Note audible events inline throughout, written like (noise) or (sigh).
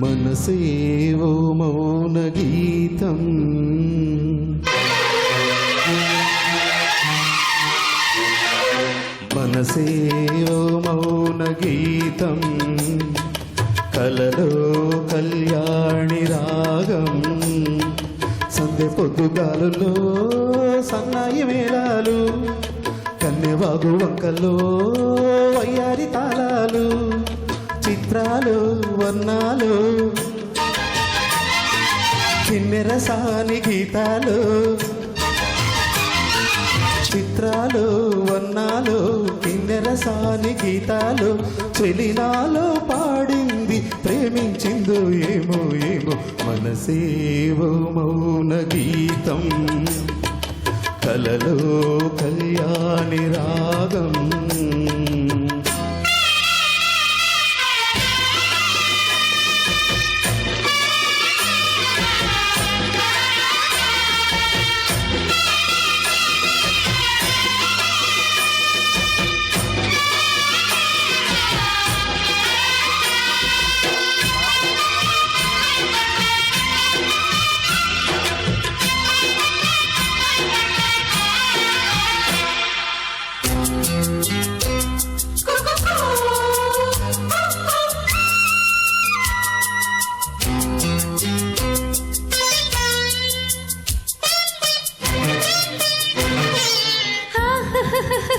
మనసేవో మౌన గీతం. మనసేవో మౌన గీతం కలలో కళ్యాణి రాగం. సంధ్య పొద్దుగాలులో సన్నాయి మేళాలు. కన్నెవాగు వంకల్లో వయ్యారి తాళాలు. చిత్రాలు వర్ణాలు. చిన్నెరసాని గీతాలు. చిత్రాలు వర్ణాలు కిన్నెరసాని గీతాలు చెలినాలో పాడింది ప్రేమించిందో ఏమో ఏమో మనసేవో మౌన గీతం. కలలో కళ్యాణి రాగం.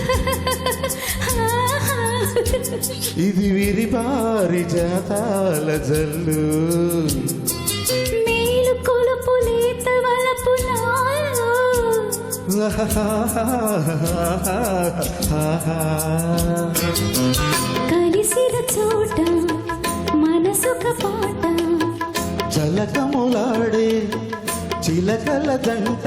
(laughs) ఇది విరిబారి జాతాల జల్లు. మేలు కొలుపు లేత వలపు కలిసిన చోట మనసుక పాట. జలకములాడే చిలకల దంట.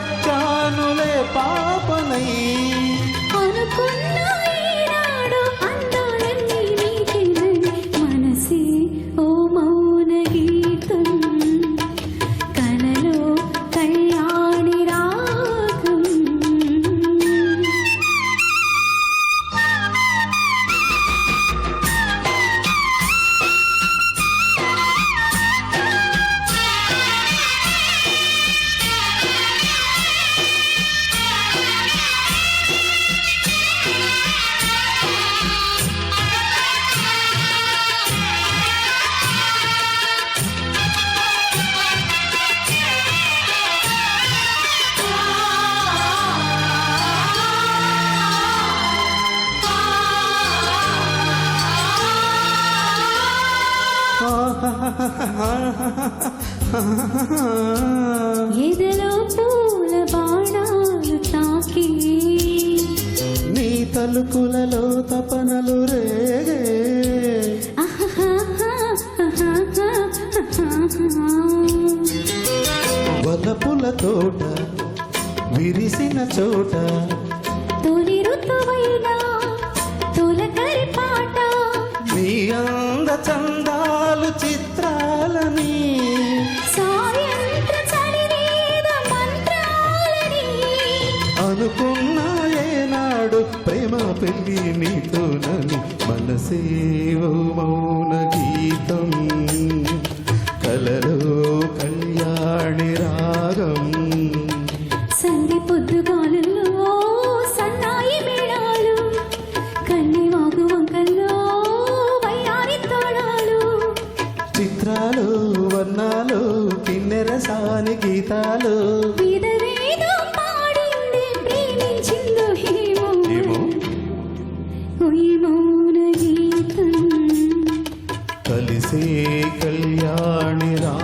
లాలించవచ్చానులే పాపనై. అనుకున్న అందాలన్నీ మనసే ఓ ఎదలో పూల బాణాలు తాకి. నీ తలుకులలో తపనలు రేగే. వలపుల తోట విరిసిన చోట. తొలి ఋతువైన తొలకరి పాట. నీ అంద చందాలు చిత్రాలని. అనుకున్నా ఏనాడు ప్రేమ పెళ్ళి నీతోనని మనసేవో మౌన గీతం. పాడని గీతాలు. కలిసే కళ్యాణి రా